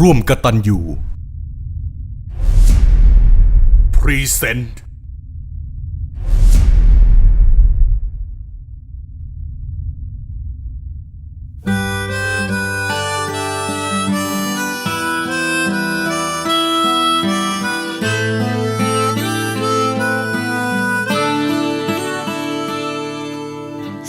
ร่วมกตันยูพรีเซนต์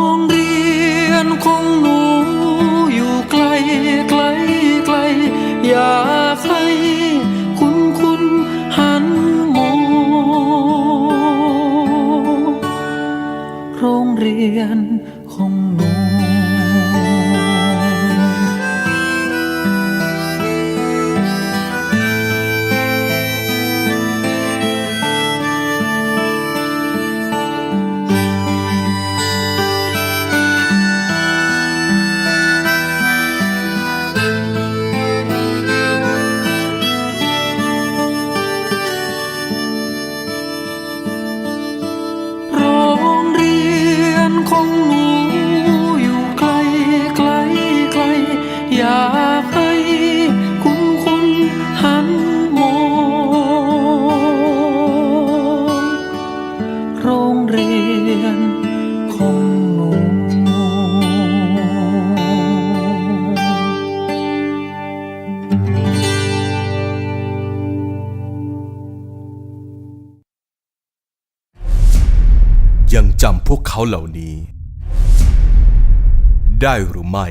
nombre พวกเขาเหล่านี้ ได้หรือไม่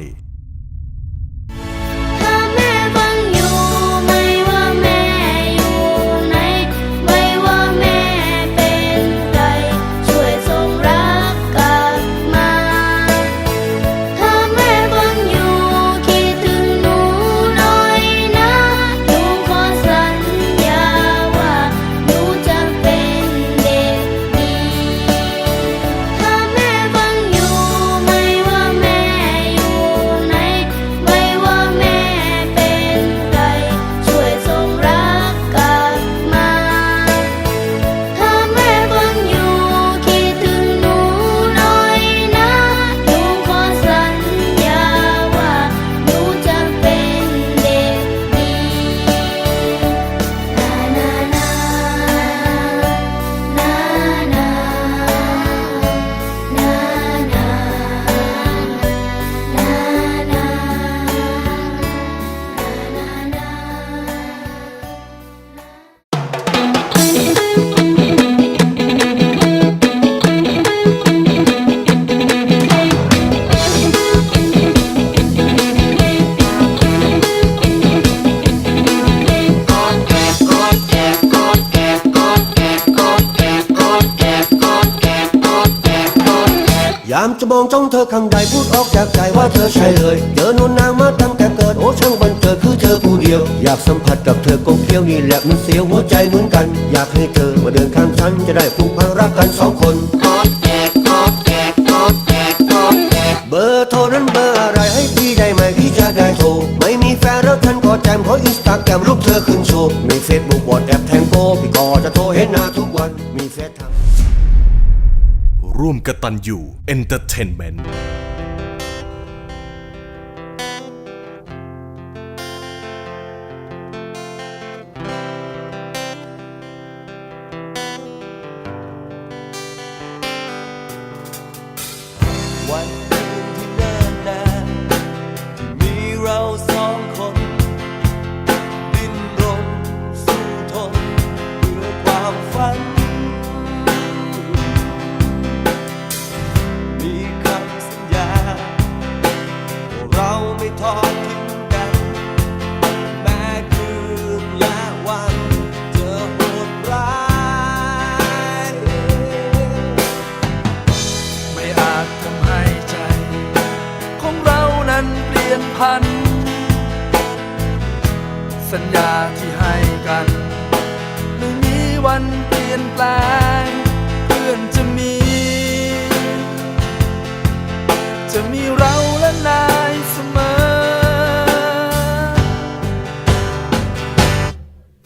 ามจะมองจ้องเธอข้างใดพูดออกจากใจว่าเธอใช่เลยเจอนวนนางมาตั้งแต่เกิดโอ้ช่างบันเกิดคือเธอผู้เดียว อยากสัมผัสกับเธอกงเกี้ยวนี่แหละมันเสียวหัวใจเหมือนกัน อยากให้เธอมาเดินข้างฉันจะได้ผูกพันรักกันสองคนเบอร์โทรนั้นเบอร์อะไรให้พี่ได้ไหมพี่จะได้โทรไม่มีแฟนแล้วท่านก็แจมขออินสตาแกรมรูปเธอขึ้นโชว์ในเฟซบุ๊กวอทแอปแทงโกพี่ก็จะโทรเห็นหน้าทุกวันมีเฟซทาง ร่วมกตันอยู่เอนเตอร์เทนเมนต์วัน ทอดทิ้งกัน แม้คืนและวันเธอโหดร้าย ไม่อาจทำให้ใจ ของเรานั้นเปลี่ยนพัน สัญญาที่ให้กัน ไม่มีวันเปลี่ยนแปลง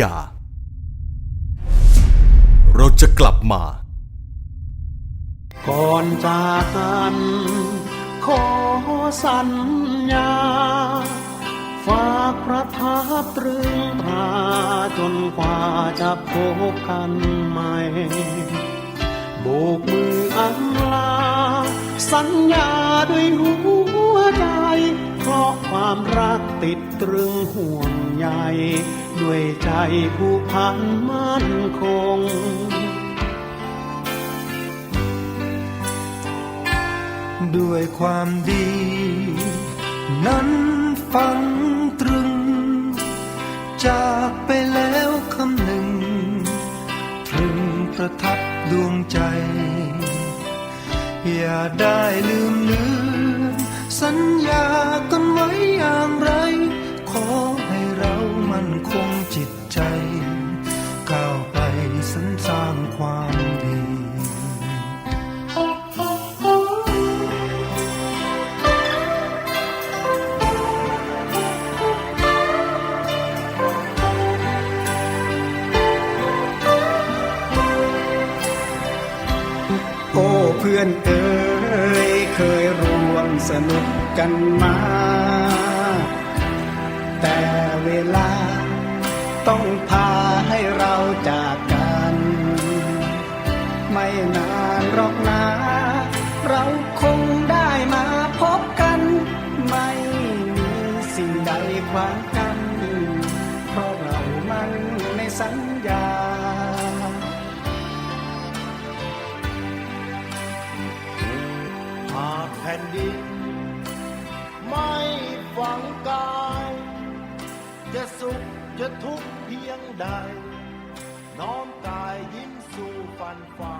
ญา เราจะกลับมา ก่อนจากกันขอสัญญา ฝากประทับตรึงตราจนกว่าจะพบกันใหม่โบกมืออำลา สัญญาด้วยหัวใจ เพราะความรักติดตรึงห่วงใยด้วยใจผู้พันมั่นคงด้วยความดี นั้นฝังตรึง จากไปแล้วคำหนึ่งตรึงประทับดวงใจ อย่าได้ลืมเลือ นคงจิตใจ ก้าวไปสรรสร้างความดีโอ้เพื่อนเอ๋ยเคยร่วมสนุกกันมา แต่ เวลา ต้องพาให้เราจากกัน ไม่นานหรอกนะเราคงได้มาพบกัน ไม่มีสิ่งใดขวางกัน เพราะเรามันในสัญญาหากแผ่นดินไม่ฝังกาย จะสุขจะทุกข์เพียงใด น้อมกายยิ้มสู่ฟันฝ่า